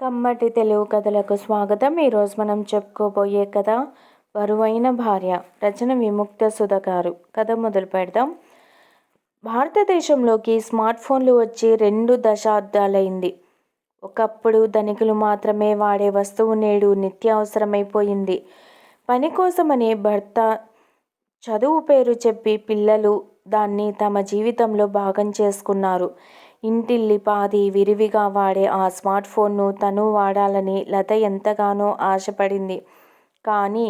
కమ్మటి తెలుగు కథలకు స్వాగతం. ఈరోజు మనం చెప్పుకోబోయే కథ బరువైన భార్య రచన విముక్త సుధకారు. కథ మొదలు పెడదాం. భారతదేశంలోకి స్మార్ట్ ఫోన్లు వచ్చి రెండు దశాబ్దాలైంది. ఒకప్పుడు ధనికులు మాత్రమే వాడే వస్తువు నేడు నిత్యావసరమైపోయింది. పని కోసమని భర్త చదువు పేరు చెప్పి పిల్లలు దాన్ని తమ జీవితంలో భాగం చేసుకున్నారు. ఇంటిల్లిపాది విరివిగా వాడే ఆ స్మార్ట్ ఫోన్ను తను వాడాలని లత ఎంతగానో ఆశపడింది. కానీ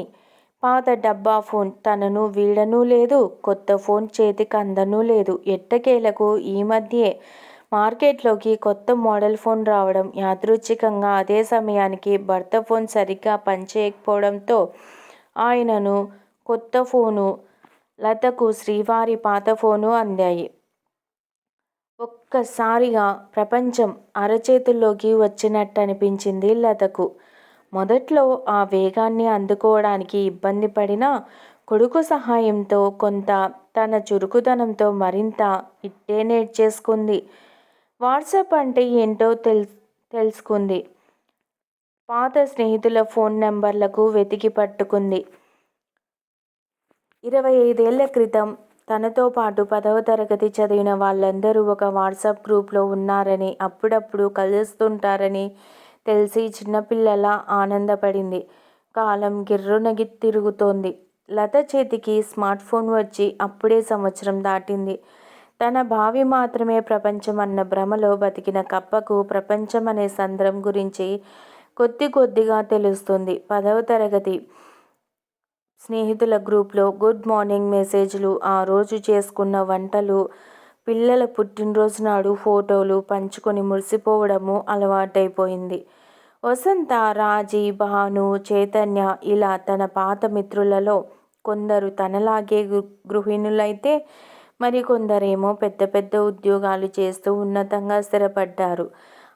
పాత డబ్బా ఫోన్ తనను వీడనూ లేదు కొత్త ఫోన్ చేతికి అందనూ లేదు. ఎట్టకేలకు ఈ మధ్యే మార్కెట్లోకి కొత్త మోడల్ ఫోన్ రావడం యాదృచ్ఛికంగా అదే సమయానికి భర్త ఫోన్ సరిగ్గా పనిచేయకపోవడంతో ఆయనను కొత్త ఫోను లతకు శ్రీవారి పాత ఫోను అందాయి. ఒక్కసారిగా ప్రపంచం అరచేతుల్లోకి వచ్చినట్టు అనిపించింది లతకు. మొదట్లో ఆ వేగాన్ని అందుకోవడానికి ఇబ్బంది పడినా కొడుకు సహాయంతో కొంత తన చురుకుదనంతో మరింత ఇట్టే నేర్చేసుకుంది. వాట్సాప్ అంటే ఏంటో తెల్ తెలుసుకుంది. పాత స్నేహితుల ఫోన్ నెంబర్లకు వెతికి పట్టుకుంది. ఇరవై ఐదేళ్ళ క్రితం తనతో పాటు పదవ తరగతి చదివిన వాళ్ళందరూ ఒక వాట్సాప్ గ్రూప్లో ఉన్నారని అప్పుడప్పుడు కలుస్తుంటారని తెలిసి చిన్నపిల్లల ఆనందపడింది. కాలం గిర్రునగి తిరుగుతోంది లత చేతికి స్మార్ట్ ఫోన్ వచ్చి అప్పుడే సంవత్సరం దాటింది. తన భావి మాత్రమే ప్రపంచం అన్న భ్రమలో బతికిన కప్పకు ప్రపంచం అనే సంద్రం గురించి కొద్ది కొద్దిగా తెలుస్తుంది. పదవ తరగతి స్నేహితుల గ్రూప్లో గుడ్ మార్నింగ్ మెసేజ్లు ఆ రోజు చేసుకున్న వంటలు పిల్లల పుట్టినరోజు నాడు ఫోటోలు పంచుకొని మురిసిపోవడము అలవాటైపోయింది. వసంత రాజీ భాను చైతన్య ఇలా తన పాత మిత్రులలో కొందరు తనలాగే గృహిణులైతే మరికొందరేమో పెద్ద పెద్ద ఉద్యోగాలు చేస్తూ ఉన్నతంగా స్థిరపడ్డారు.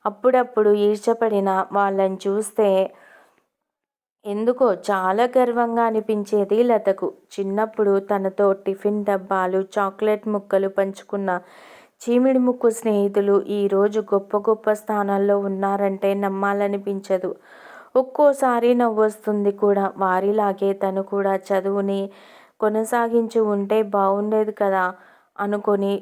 అప్పుడప్పుడు ఈర్చపడిన వాళ్ళని చూస్తే ఎందుకో చాలా గర్వంగా అనిపించేది లతకు. చిన్నప్పుడు తనతో టిఫిన్ డబ్బాలు చాక్లెట్ ముక్కలు పంచుకున్న చీమిడి ముక్కు స్నేహితులు ఈరోజు గొప్ప గొప్ప స్థానాల్లో ఉన్నారంటే నమ్మాలనిపించదు. ఒక్కోసారి నవ్వొస్తుంది కూడా. వారిలాగే తను కూడా చదువుని కొనసాగించి ఉంటే బాగుండేది కదా అనుకొని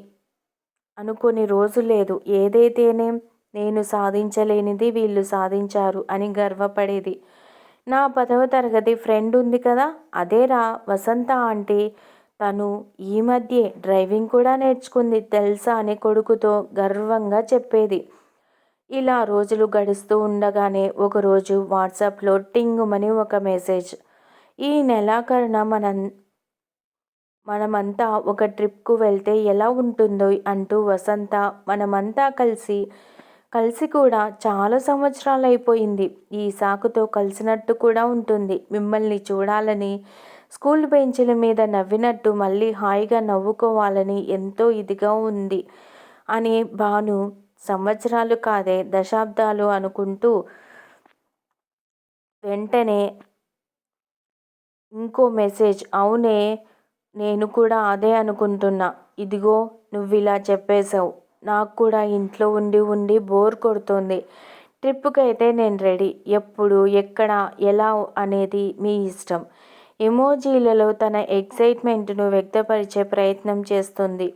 అనుకొని రోజు లేదు. ఏదైతేనే నేను సాధించలేనిది వీళ్ళు సాధించారు అని గర్వపడేది. నా పదవ తరగతి ఫ్రెండ్ ఉంది కదా అదేరా వసంత ఆంటీ. తను ఈ మధ్యే డ్రైవింగ్ కూడా నేర్చుకుంది తెలుసా అని కొడుకుతో గర్వంగా చెప్పేది. ఇలా రోజులు గడుస్తూ ఉండగానే ఒకరోజు వాట్సాప్లో టింగుమని ఒక మెసేజ్. ఈ నెలాఖరున మన మనమంతా ఒక ట్రిప్కు వెళ్తే ఎలా ఉంటుందో అంటూ వసంత మనమంతా కలిసి కలిసి కూడా చాలా సంవత్సరాలు అయిపోయింది. ఈ సాకుతో కలిసినట్టు కూడా ఉంటుంది. మిమ్మల్ని చూడాలని స్కూల్ బెంచ్ల మీద నవ్వినట్టు మళ్ళీ హాయిగా నవ్వుకోవాలని ఎంతో ఇదిగా ఉంది అని భాను సంవత్సరాలు కాదే దశాబ్దాలు అనుకుంటూ వెంటనే ఇంకో మెసేజ్ అవునే నేను కూడా అదే అనుకుంటున్నా. ఇదిగో నువ్వు ఇలా చెప్పేశావు. నాకు కూడా ఇంట్లో ఉండి ఉండి బోర్ కొడుతుంది. ట్రిప్కి అయితే నేను రెడీ. ఎప్పుడు ఎక్కడ ఎలా అనేది మీ ఇష్టం. ఎమోజీలలో తన ఎక్సైట్మెంట్ను వ్యక్తపరిచే ప్రయత్నం చేస్తుంది.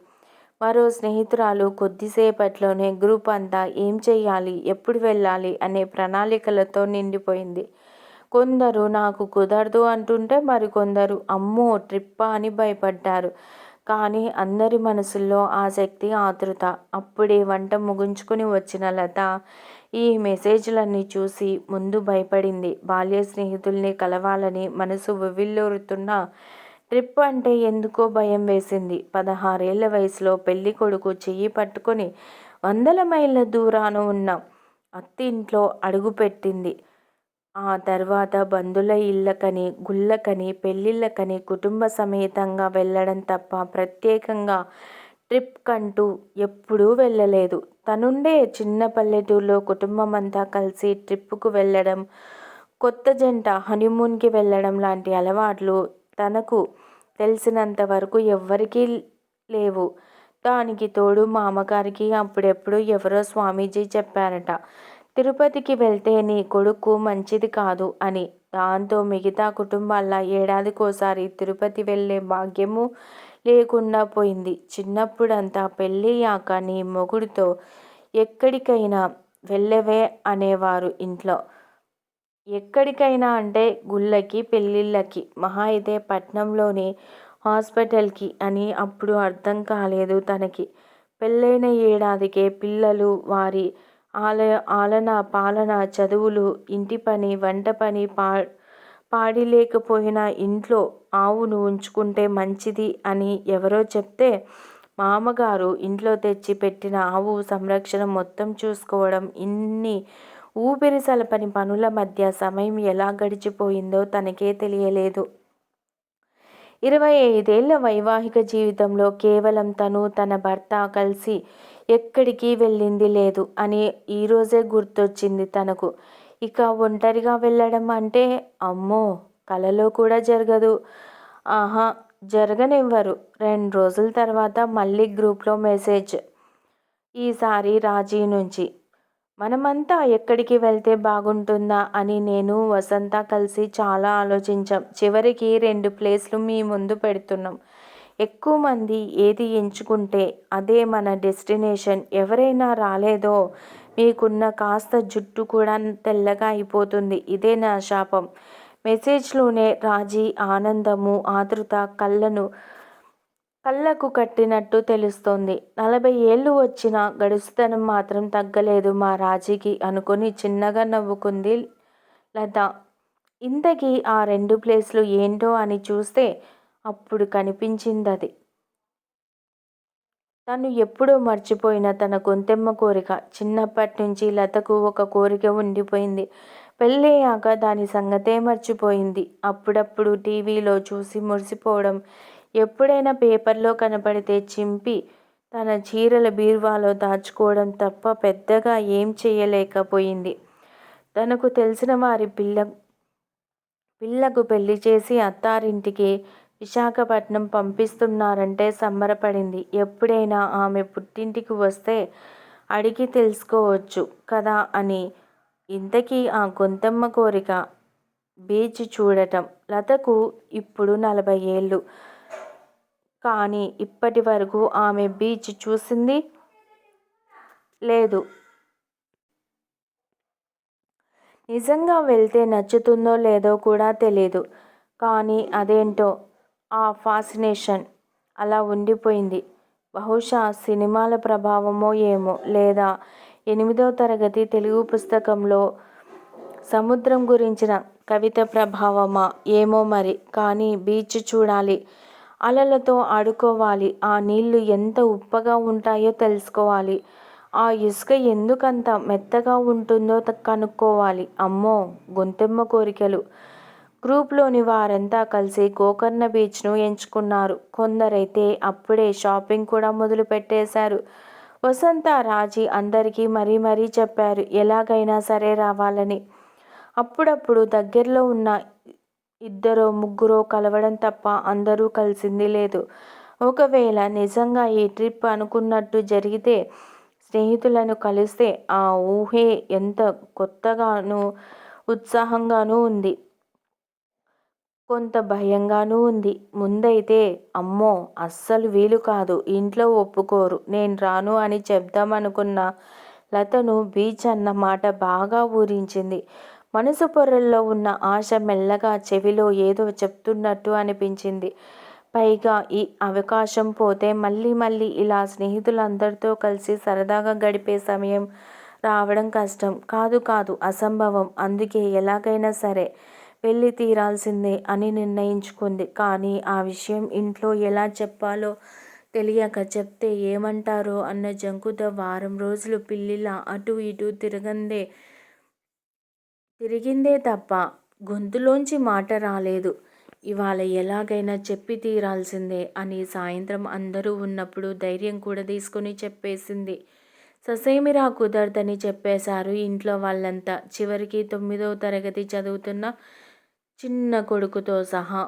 మరో స్నేహితురాలు కొద్దిసేపట్లోనే గ్రూప్ అంతా ఏం చేయాలి ఎప్పుడు వెళ్ళాలి అనే ప్రణాళికలతో నిండిపోయింది. కొందరు నాకు కుదరదు అంటుంటే మరికొందరు అమ్మో ట్రిప్పా అని భయపడ్డారు. కానీ అందరి మనసుల్లో ఆసక్తి ఆతృత. అప్పుడే వంట ముగించుకుని వచ్చిన లత ఈ మెసేజ్లన్నీ చూసి ముందు భయపడింది. బాల్య స్నేహితుల్ని కలవాలని మనసు ఉవ్విల్లూరుతున్న ట్రిప్ అంటే ఎందుకో భయం వేసింది. పదహారేళ్ళ వయసులో పెళ్ళి కొడుకు చెయ్యి పట్టుకొని వందల మైళ్ళ దూరాన ఉన్న అత్తింట్లో అడుగుపెట్టింది. ఆ తర్వాత బంధుల ఇళ్ళకని గుళ్ళకని పెళ్ళిళ్ళకని కుటుంబ సమేతంగా వెళ్ళడం తప్ప ప్రత్యేకంగా ట్రిప్ కంటూ ఎప్పుడూ వెళ్ళలేదు. తనుండే చిన్న పల్లెటూరులో కుటుంబం అంతా కలిసి ట్రిప్పుకు వెళ్ళడం కొత్త జంట హనీమూన్కి వెళ్ళడం లాంటి అలవాట్లు తనకు తెలిసినంత వరకు ఎవ్వరికీ లేవు. దానికి తోడు మా అమ్మగారికి అప్పుడెప్పుడు ఎవరో స్వామీజీ చెప్పారట. తిరుపతికి వెళ్తే నీ కొడుకు మంచిది కాదు అని. దాంతో మిగతా కుటుంబాల ఏడాదికోసారి తిరుపతి వెళ్ళే భాగ్యము లేకుండా పోయింది. చిన్నప్పుడంతా పెళ్ళయ్యాక నీ మొగుడితో ఎక్కడికైనా వెళ్ళవే అనేవారు ఇంట్లో. ఎక్కడికైనా అంటే గుళ్ళకి పెళ్ళిళ్ళకి మహా అయితే పట్నంలోని హాస్పిటల్కి అని అప్పుడు అర్థం కాలేదు తనకి. పెళ్ళైన ఏడాదికే పిల్లలు వారి ఆలయ ఆలన పాలన చదువులు ఇంటి పని వంట పని పా పాడి లేకపోయినా ఇంట్లో ఆవును ఉంచుకుంటే మంచిది అని ఎవరో చెప్తే మామగారు ఇంట్లో తెచ్చి పెట్టిన ఆవు సంరక్షణ మొత్తం చూసుకోవడం ఇన్ని ఊపిరి సలపని పనుల మధ్య సమయం ఎలా గడిచిపోయిందో తనకే తెలియలేదు. ఇరవై ఐదేళ్ళ వైవాహిక జీవితంలో కేవలం తను తన భర్త కలిసి ఎక్కడికి వెళ్ళింది లేదు అని ఈరోజే గుర్తొచ్చింది తనకు. ఇక ఒంటరిగా వెళ్ళడం అంటే అమ్మో కలలో కూడా జరగదు. ఆహా జరగనివ్వరు. రెండు రోజుల తర్వాత మళ్ళీ గ్రూప్లో మెసేజ్. ఈసారి రాజీ నుంచి. మనమంతా ఎక్కడికి వెళ్తే బాగుంటుందా అని నేను వసంత కలిసి చాలా ఆలోచించాం. చివరికి రెండు ప్లేస్లు మీ ముందు పెడుతున్నాం. ఎక్కువ మంది ఏది ఎంచుకుంటే అదే మన డెస్టినేషన్. ఎవరైనా రాలేదో మీకున్న కాస్త జుట్టు కూడా తెల్లగా అయిపోతుంది. ఇదే నా శాపం. మెసేజ్లోనే రాజీ ఆనందము ఆతృత కళ్ళను కళ్ళకు కట్టినట్టు తెలుస్తోంది. నలభై ఏళ్ళు వచ్చినా గడుసుతనం మాత్రం తగ్గలేదు మా రాజీకి అనుకుని చిన్నగా నవ్వుకుంది లత. ఇంతకీ ఆ రెండు ప్లేస్లు ఏంటో అని చూస్తే అప్పుడు కనిపించింది అది తను ఎప్పుడో మర్చిపోయిన తన గొంతెమ్మ కోరిక. చిన్నప్పటి నుంచి లతకు ఒక కోరిక ఉండిపోయింది. పెళ్ళయ్యాక దాని సంగతే మర్చిపోయింది. అప్పుడప్పుడు టీవీలో చూసి మురిసిపోవడం ఎప్పుడైనా పేపర్లో కనపడితే చింపి తన చీరల బీరువాలో దాచుకోవడం తప్ప పెద్దగా ఏం చేయలేకపోయింది. తనకు తెలిసిన వారి పిల్ల పిల్లకు పెళ్ళి చేసి అత్తారింటికి విశాఖపట్నం పంపిస్తున్నారంటే సంబరపడింది. ఎప్పుడైనా ఆమె పుట్టింటికి వస్తే అడిగి తెలుసుకోవచ్చు కదా అని. ఇంతకీ ఆ గొంతమ్మ కోరిక బీచ్ చూడటం. లతకు ఇప్పుడు నలభై ఏళ్ళు. కానీ ఇప్పటి వరకు ఆమె బీచ్ చూసింది లేదు. నిజంగా వెళ్తే నచ్చుతుందో లేదో కూడా తెలియదు కానీ అదేంటో ఆ ఫాసినేషన్ అలా ఉండిపోయింది. బహుశా సినిమాల ప్రభావమో ఏమో లేదా ఎనిమిదవ తరగతి తెలుగు పుస్తకంలో సముద్రం గురించిన కవిత ప్రభావమా ఏమో మరి. కానీ బీచ్ చూడాలి. అలలతో ఆడుకోవాలి. ఆ నీళ్ళు ఎంత ఉప్పగా ఉంటాయో తెలుసుకోవాలి. ఆ ఇసుక ఎందుకంత మెత్తగా ఉంటుందో కనుక్కోవాలి. అమ్మో! గొంతెమ్మ కోరికలు. గ్రూప్లోని వారంతా కలిసి గోకర్ణ బీచ్ను ఎంచుకున్నారు. కొందరైతే అప్పుడే షాపింగ్ కూడా మొదలు పెట్టేశారు. వసంత రాజీ అందరికీ మరీ మరీ చెప్పారు ఎలాగైనా సరే రావాలని. అప్పుడప్పుడు దగ్గరలో ఉన్న ఇద్దరో ముగ్గురో కలవడం తప్ప అందరూ కలిసింది లేదు. ఒకవేళ నిజంగా ఈ ట్రిప్ అనుకున్నట్టు జరిగితే స్నేహితులను కలిస్తే ఆ ఊహే ఎంత కొత్తగానూ ఉత్సాహంగానూ ఉంది. కొంత భయంగానూ ఉంది. ముందైతే అమ్మో అస్సలు వీలు కాదు. ఇంట్లో ఒప్పుకోరు. నేను రాను అని చెప్దామనుకున్న లతను బీచ్ అన్న మాట బాగా ఊరించింది మనసు పొరల్లో ఉన్న ఆశ మెల్లగా చెవిలో ఏదో చెప్తున్నట్టు అనిపించింది. పైగా ఈ అవకాశం పోతే మళ్ళీ మళ్ళీ ఇలా స్నేహితులందరితో కలిసి సరదాగా గడిపే సమయం రావడం కష్టం. కాదు కాదు అసంభవం. అందుకే ఎలాగైనా సరే వెళ్ళి తీరాల్సిందే అని నిర్ణయించుకుంది. కానీ ఆ విషయం ఇంట్లో ఎలా చెప్పాలో తెలియక చెప్తే ఏమంటారో అన్న జంకుతో వారం రోజులు పిల్లిలా అటు ఇటు తిరగందే తిరిగిందే తప్ప గొంతులోంచి మాట రాలేదు. ఇవాళ ఎలాగైనా చెప్పి తీరాల్సిందే అని సాయంత్రం అందరూ ఉన్నప్పుడు ధైర్యం కూడా తీసుకుని చెప్పేసింది. ససేమిరా కుదరదని చెప్పేశారు ఇంట్లో వాళ్ళంతా. చివరికి తొమ్మిదవ తరగతి చదువుతున్న చిన్న కొడుకుతో సహా.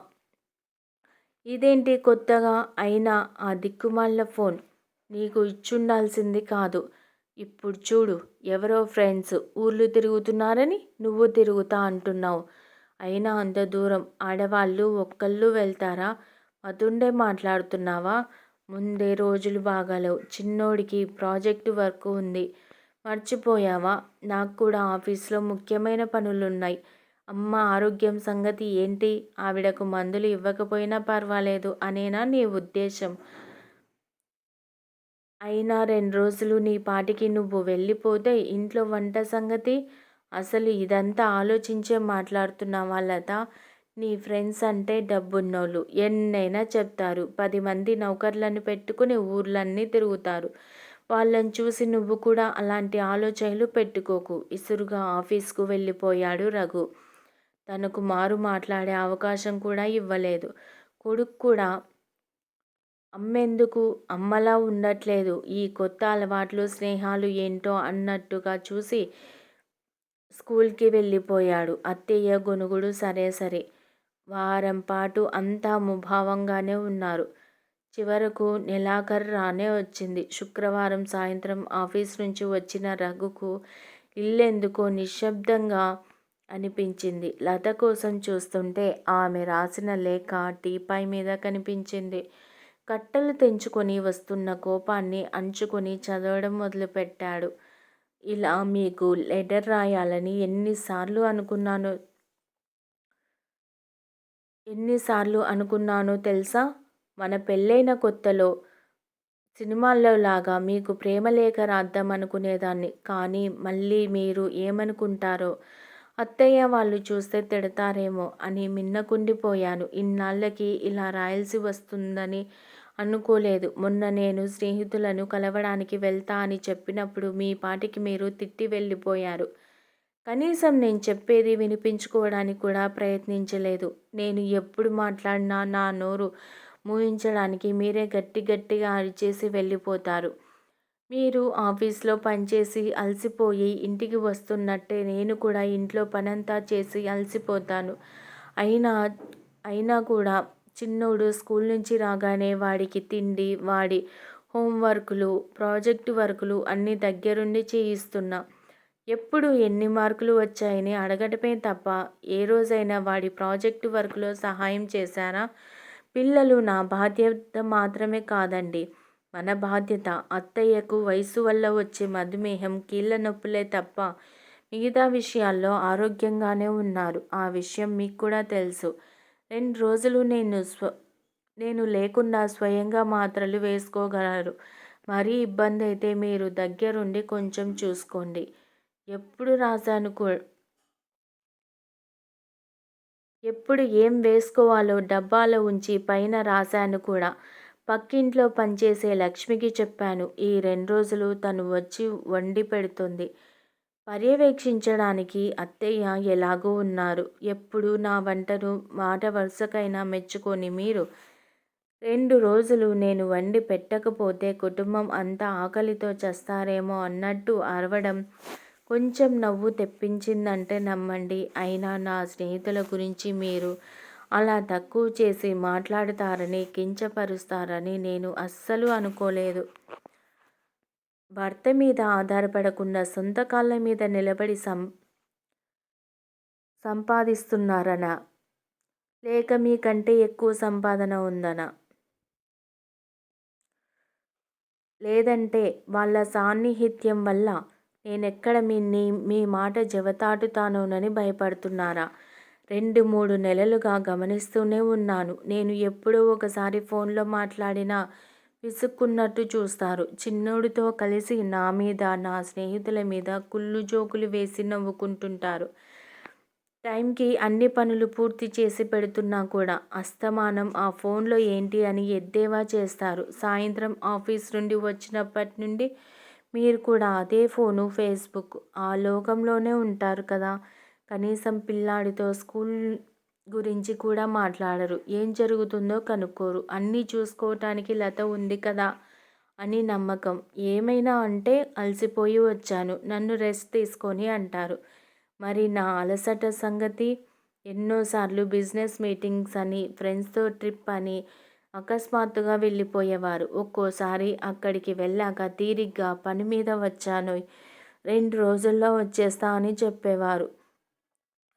ఇదేంటి కొత్తగా అయినా ఆ దిక్కుమాల ఫోన్? నీకు ఇచ్చుండాల్సింది కాదు. ఇప్పుడు చూడు. ఎవరో ఫ్రెండ్స్ ఊర్లు తిరుగుతున్నారని నువ్వు తిరుగుతా అంటున్నావు. అయినా అంత దూరం ఆడవాళ్ళు ఒక్కళ్ళు వెళ్తారా? మతుండే మాట్లాడుతున్నావా? ముందే రోజులు బాగాలేవు. చిన్నోడికి ప్రాజెక్టు వర్క్ ఉంది. మర్చిపోయావా? నాకు కూడా ఆఫీస్లో ముఖ్యమైన పనులున్నాయి. అమ్మ ఆరోగ్యం సంగతి ఏంటి? ఆవిడకు మందులు ఇవ్వకపోయినా పర్వాలేదు అనేనా నీ ఉద్దేశం? అయినా రెండు రోజులు నీ పాటికి నువ్వు వెళ్ళిపోతే ఇంట్లో వంట సంగతి? అసలు ఇదంతా ఆలోచించే మాట్లాడుతున్నావా లత? నీ ఫ్రెండ్స్ అంటే డబ్బున్నోళ్ళు. ఎన్నైనా చెప్తారు. పది మంది నౌకర్లను పెట్టుకుని ఊర్లన్నీ తిరుగుతారు. వాళ్ళని చూసి నువ్వు కూడా అలాంటి ఆలోచనలు పెట్టుకోకు. ఇసురుగా ఆఫీస్కు వెళ్ళిపోయాడు రఘు. తనకు మారు మాట్లాడే అవకాశం కూడా ఇవ్వలేదు. కొడుకు కూడా అమ్మేందుకు అమ్మలా ఉండట్లేదు. ఈ కొత్త అలవాట్లు స్నేహాలు ఏంటో అన్నట్టుగా చూసి స్కూల్కి వెళ్ళిపోయాడు. అత్తయ్య గొనుగుడు సరే సరే. వారం పాటు అంతా ముభావంగానే ఉన్నారు. చివరకు నెలాఖరు రానే వచ్చింది. శుక్రవారం సాయంత్రం ఆఫీస్ నుంచి వచ్చిన రఘుకు ఇల్లెందుకో నిశ్శబ్దంగా అనిపించింది. లత కోసం చూస్తుంటే ఆమె రాసిన లేఖ టీపై మీద కనిపించింది. కట్టలు తెంచుకొని వస్తున్న కోపాన్ని అంచుకొని చదవడం మొదలుపెట్టాడు. ఇలా మీకు లెటర్ రాయాలని ఎన్నిసార్లు అనుకున్నాను? ఎన్నిసార్లు అనుకున్నానో తెలుసా? మన పెళ్ళైన కొత్తలో సినిమాల్లో లాగా మీకు ప్రేమలేఖ రాద్దాం అనుకునేదాన్ని. కానీ మళ్ళీ మీరు ఏమనుకుంటారో? అత్తయ్య వాళ్ళు చూస్తే తిడతారేమో అని మిన్నకుండిపోయాను. ఇన్నాళ్ళకి ఇలా రాయాల్సి వస్తుందని అనుకోలేదు. మొన్న నేను స్నేహితులను కలవడానికి వెళ్తా అని చెప్పినప్పుడు మీ పాటికి మీరు తిట్టి వెళ్ళిపోయారు. కనీసం నేను చెప్పేది వినిపించుకోవడానికి కూడా ప్రయత్నించలేదు. నేను ఎప్పుడు మాట్లాడినా నా నోరు మూయించడానికి మీరే గట్టి గట్టిగా అరిచేసి వెళ్ళిపోతారు. మీరు ఆఫీస్లో పనిచేసి అలసిపోయి ఇంటికి వస్తున్నట్టే నేను కూడా ఇంట్లో పనంతా చేసి అలసిపోతాను. అయినా అయినా కూడా చిన్నోడు స్కూల్ నుంచి రాగానే వాడికి తిండి వాడి హోంవర్కులు ప్రాజెక్టు వర్కులు అన్నీ దగ్గరుండి చేయిస్తున్నా. ఎప్పుడు ఎన్ని మార్కులు వచ్చాయని అడగటమే తప్ప ఏ రోజైనా వాడి ప్రాజెక్టు వర్క్లో సహాయం చేశారా? పిల్లలు నా బాధ్యత మాత్రమే కాదండి. మన బాధ్యత అత్తయ్యకు వయసు వల్ల వచ్చే మధుమేహం కీళ్ళ నొప్పులే తప్ప మిగతా విషయాల్లో ఆరోగ్యంగానే ఉన్నారు. ఆ విషయం మీకు కూడా తెలుసు. రెండు రోజులు నేను స్వ నేను లేకుండా స్వయంగా మాత్రలు వేసుకోగలరు. మరీ ఇబ్బంది అయితే మీరు దగ్గరుండి కొంచెం చూసుకోండి. ఎప్పుడు రాశాను ఎప్పుడు ఏం వేసుకోవాలో డబ్బాలో ఉంచి పైన రాశాను కూడా. పక్కింట్లో పనిచేసే లక్ష్మికి చెప్పాను ఈ రెండు రోజులు తను వచ్చి వండి పెడుతుంది. పర్యవేక్షించడానికి అత్తయ్య ఎలాగో ఉన్నారు. ఎప్పుడు నా వంటను మాట వరుసకైనా మెచ్చుకొని మీరు? రెండు రోజులు నేను వండి పెట్టకపోతే కుటుంబం అంతా ఆకలితో చస్తారేమో అన్నట్టు అరవడం కొంచెం నవ్వు తెప్పించిందంటే నమ్మండి. అయినా నా స్నేహితుల గురించి మీరు అలా తక్కువ చేసి మాట్లాడతారని కించపరుస్తారని నేను అస్సలు అనుకోలేదు. భర్త మీద ఆధారపడకుండా సొంత కాళ్ళ మీద నిలబడి సం సంపాదిస్తున్నారనా. లేక మీకంటే ఎక్కువ సంపాదన ఉందనా. లేదంటే వాళ్ళ సాన్నిహిత్యం వల్ల నేనెక్కడ మీ మీ మాట జవతాటుతానోనని భయపడుతున్నారా? రెండు మూడు నెలలుగా గమనిస్తూనే ఉన్నాను. నేను ఎప్పుడో ఒకసారి ఫోన్లో మాట్లాడినా విసుక్కున్నట్టు చూస్తారు. చిన్నోడితో కలిసి నా మీద నా స్నేహితుల మీద కుళ్ళు జోకులు వేసి నవ్వుకుంటుంటారు. టైంకి అన్ని పనులు పూర్తి చేసి పెడుతున్నా కూడా అస్తమానం ఆ ఫోన్లో ఏంటి అని ఎద్దేవా చేస్తారు. సాయంత్రం ఆఫీస్ నుండి వచ్చినప్పటి నుండి మీరు కూడా అదే ఫోను ఫేస్బుక్ ఆ లోకంలోనే ఉంటారు కదా. కనీసం పిల్లాడితో స్కూల్ గురించి కూడా మాట్లాడరు. ఏం జరుగుతుందో కనుక్కోరు. అన్నీ చూసుకోవటానికి లత ఉంది కదా అని నమ్మకం. ఏమైనా అంటే అలసిపోయి వచ్చాను. నన్ను రెస్ట్ తీసుకొని అంటారు. మరి నా అలసట సంగతి? ఎన్నోసార్లు బిజినెస్ మీటింగ్స్ అని ఫ్రెండ్స్తో ట్రిప్ అని అకస్మాత్తుగా వెళ్ళిపోయేవారు. ఒక్కోసారి అక్కడికి వెళ్ళాక తీరిగ్గా పని మీద వచ్చాను. రెండు రోజుల్లో వచ్చేస్తా అని చెప్పేవారు.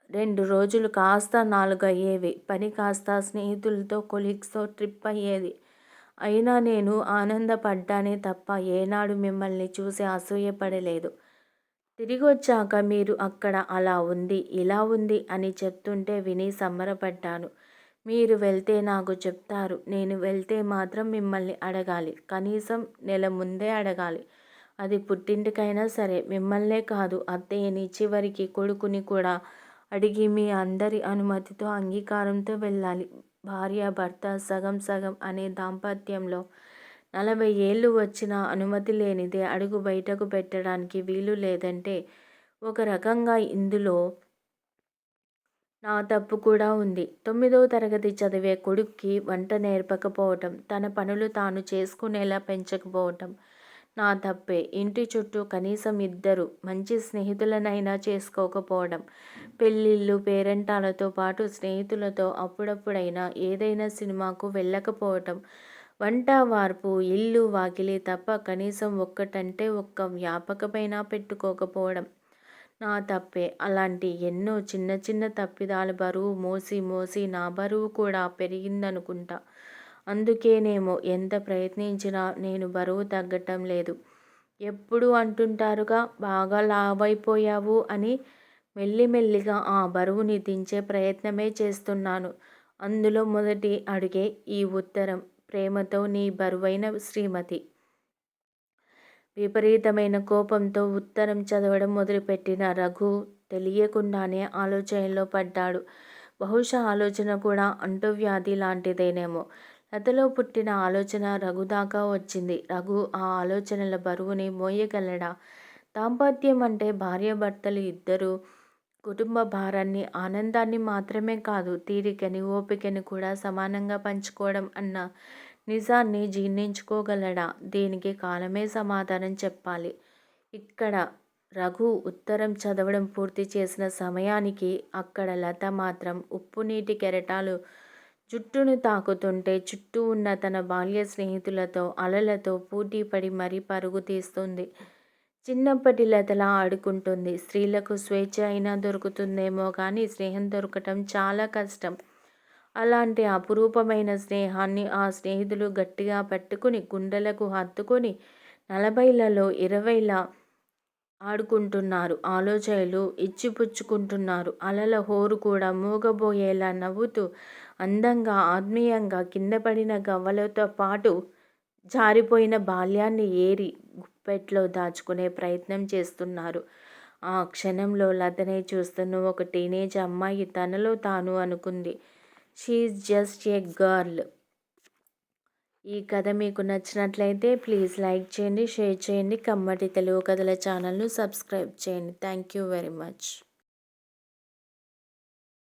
రెండు రోజులు కాస్త నాలుగు అయ్యేవి పని కాస్త స్నేహితులతో కొలీగ్స్తో ట్రిప్ అయ్యేది. అయినా నేను ఆనందపడ్డానే తప్ప ఏనాడు మిమ్మల్ని చూసి అసూయపడలేదు. తిరిగి వచ్చాక మీరు అక్కడ అలా ఉంది ఇలా ఉంది అని చెప్తుంటే విని సంబరపడ్డాను. మీరు వెళ్తే నాకు చెప్తారు. నేను వెళ్తే మాత్రం మిమ్మల్ని అడగాలి. కనీసం నెల ముందే అడగాలి. అది పుట్టింటికైనా సరే. మిమ్మల్నే కాదు అత్తయ్యని చివరికి కొడుకుని కూడా అడిగి మీ అందరి అనుమతితో అంగీకారంతో వెళ్ళాలి. భార్య భర్త సగం సగం అనే దాంపత్యంలో నలభై ఏళ్ళు వచ్చిన అనుమతి లేనిదే అడుగు బయటకు పెట్టడానికి వీలు లేదంటే ఒక రకంగా ఇందులో నా తప్పు కూడా ఉంది. తొమ్మిదవ తరగతి చదివే కొడుక్కి వంట నేర్పకపోవటం తన పనులు తాను చేసుకునేలా పెంచకపోవటం నా తప్పే. ఇంటి చుట్టూ కనీసం ఇద్దరు మంచి స్నేహితులనైనా చేసుకోకపోవడం పెళ్ళిళ్ళు పేరెంటాలతో పాటు స్నేహితులతో అప్పుడప్పుడైనా ఏదైనా సినిమాకు వెళ్ళకపోవటం వంట వార్పు ఇల్లు వాకిలి తప్ప కనీసం ఒక్కటంటే ఒక్క వ్యాపకమైనా పెట్టుకోకపోవడం నా తప్పే. అలాంటి ఎన్నో చిన్న చిన్న తప్పిదాల బరువు మోసి మోసి నా బరువు కూడా పెరిగిందనుకుంటా. అందుకేనేమో ఎంత ప్రయత్నించినా నేను బరువు తగ్గటం లేదు. ఎప్పుడు అంటుంటారుగా బాగా లావైపోయావు అని మెల్లిమెల్లిగా ఆ బరువుని దించే ప్రయత్నమే చేస్తున్నాను. అందులో మొదటి అడిగే ఈ ఉత్తరం ప్రేమతో నీ బరువైన శ్రీమతి విపరీతమైన కోపంతో ఉత్తరం చదవడం మొదలుపెట్టిన రఘు తెలియకుండానే ఆలోచనలో పడ్డాడు. బహుశా ఆలోచన కూడా అంటువ్యాధి లాంటిదేనేమో. లతలో పుట్టిన ఆలోచన రఘు దాకా వచ్చింది. రఘు ఆ ఆలోచనల బరువుని మోయగలడా? దాంపత్యం అంటే భార్యాభర్తలు ఇద్దరు కుటుంబ భారాన్ని ఆనందాన్ని మాత్రమే కాదు తీరికని ఓపికని కూడా సమానంగా పంచుకోవడం అన్న నిజాన్ని జీర్ణించుకోగలడా? దీనికి కాలమే సమాధానం చెప్పాలి. ఇక్కడ రఘు ఉత్తరం చదవడం పూర్తి చేసిన సమయానికి అక్కడ లత మాత్రం ఉప్పు నీటి కెరటాలు జుట్టును తాకుతుంటే చుట్టూ ఉన్న తన బాల్య స్నేహితులతో అలలతో పోటీపడి మరీ పరుగు తీస్తుంది. చిన్నప్పటి లతలా ఆడుకుంటుంది. స్త్రీలకు స్వేచ్ఛ అయినా దొరుకుతుందేమో కానీ స్నేహం దొరకటం చాలా కష్టం. అలాంటి అపురూపమైన స్నేహాన్ని ఆ స్నేహితులు గట్టిగా పట్టుకుని గుండెలకు హత్తుకొని నలభైలలో ఇరవైల ఆడుకుంటున్నారు. ఆలోచనలు ఇచ్చిపుచ్చుకుంటున్నారు. అలల హోరు కూడా మూగబోయేలా నవ్వుతూ అందంగా ఆత్మీయంగా కింద పడిన గవ్వలతో పాటు జారిపోయిన బాల్యాన్ని ఏరి గుప్పెట్లో దాచుకునే ప్రయత్నం చేస్తున్నారు. ఆ క్షణంలో లతనే చూస్తున్న ఒక టీనేజ్ అమ్మాయి తనలో తాను అనుకుంది. She just a girl. ఈ కథ మీకు నచ్చినట్లయితే ప్లీజ్ లైక్ చేయండి షేర్ చేయండి కమ్మటి తెలుగు కథల ఛానల్ను సబ్స్క్రైబ్ చేయండి. Thank you very much.